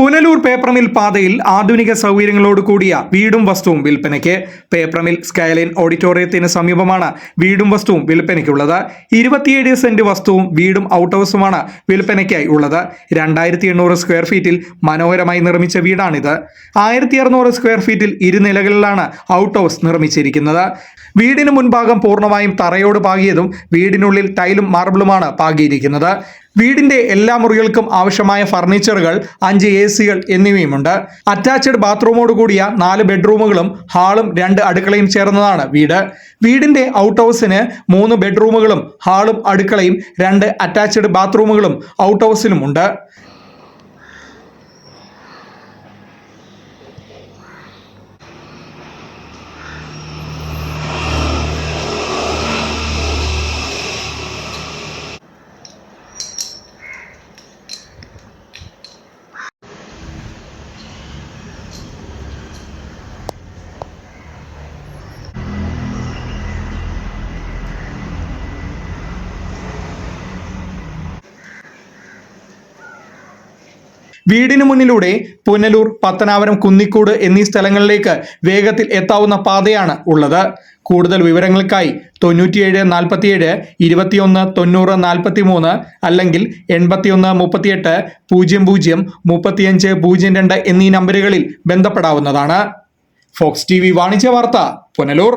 പുനലൂർ പേപ്പർമിൽ പാതയിൽ ആധുനിക സൗകര്യങ്ങളോട് കൂടിയ വീടും വസ്തുവും വിൽപ്പനയ്ക്ക്. പേപ്പർമിൽ സ്കൈലൈൻ ഓഡിറ്റോറിയത്തിന് സമീപമാണ് വീടും വസ്തുവും വിൽപ്പനയ്ക്കുള്ളത്. ഇരുപത്തിയേഴ് സെന്റ് വസ്തുവും വീടും ഔട്ട് ഹൗസുമാണ് വിൽപ്പനയ്ക്കായി ഉള്ളത്. രണ്ടായിരത്തി എണ്ണൂറ് സ്ക്വയർ ഫീറ്റിൽ മനോഹരമായി നിർമ്മിച്ച വീടാണിത്. ആയിരത്തി അറുന്നൂറ് സ്ക്വയർ ഫീറ്റിൽ ഇരുനിലകളിലാണ് ഔട്ട് ഹൗസ് നിർമ്മിച്ചിരിക്കുന്നത്. വീടിന് മുൻഭാഗം പൂർണമായും തറയോട് പാകിയതും വീടിനുള്ളിൽ ടൈലും മാർബിളുമാണ് പാകിയിരിക്കുന്നത്. വീടിന്റെ എല്ലാ മുറികൾക്കും ആവശ്യമായ ഫർണിച്ചറുകൾ അഞ്ച് എ സികൾ എന്നിവയുമുണ്ട്. അറ്റാച്ച്ഡ് ബാത്റൂമോട് കൂടിയ നാല് ബെഡ്റൂമുകളും ഹാളും രണ്ട് അടുക്കളയും ചേർന്നതാണ് വീട്. വീടിന്റെ ഔട്ട് ഹൗസിന് മൂന്ന് ബെഡ്റൂമുകളും ഹാളും അടുക്കളയും രണ്ട് അറ്റാച്ച്ഡ് ബാത്റൂമുകളും ഔട്ട് ഹൗസിലുമുണ്ട് വീടിന് മുന്നിലൂടെ പുനലൂർ പത്തനാപുരം കുന്നിക്കൂട് എന്നീ സ്ഥലങ്ങളിലേക്ക് വേഗത്തിൽ എത്താവുന്ന പാതയാണ് ഉള്ളത്. കൂടുതൽ വിവരങ്ങൾക്കായി തൊണ്ണൂറ്റിയേഴ് നാൽപ്പത്തിയേഴ് ഇരുപത്തിയൊന്ന് തൊണ്ണൂറ് നാൽപ്പത്തി മൂന്ന് അല്ലെങ്കിൽ എൺപത്തിയൊന്ന് മുപ്പത്തിയെട്ട് പൂജ്യം പൂജ്യം മുപ്പത്തിയഞ്ച് പൂജ്യം രണ്ട് എന്നീ നമ്പറുകളിൽ ബന്ധപ്പെടാവുന്നതാണ്. ഫോക്സ് ടി വി വാണിജ്യ വാർത്ത പുനലൂർ.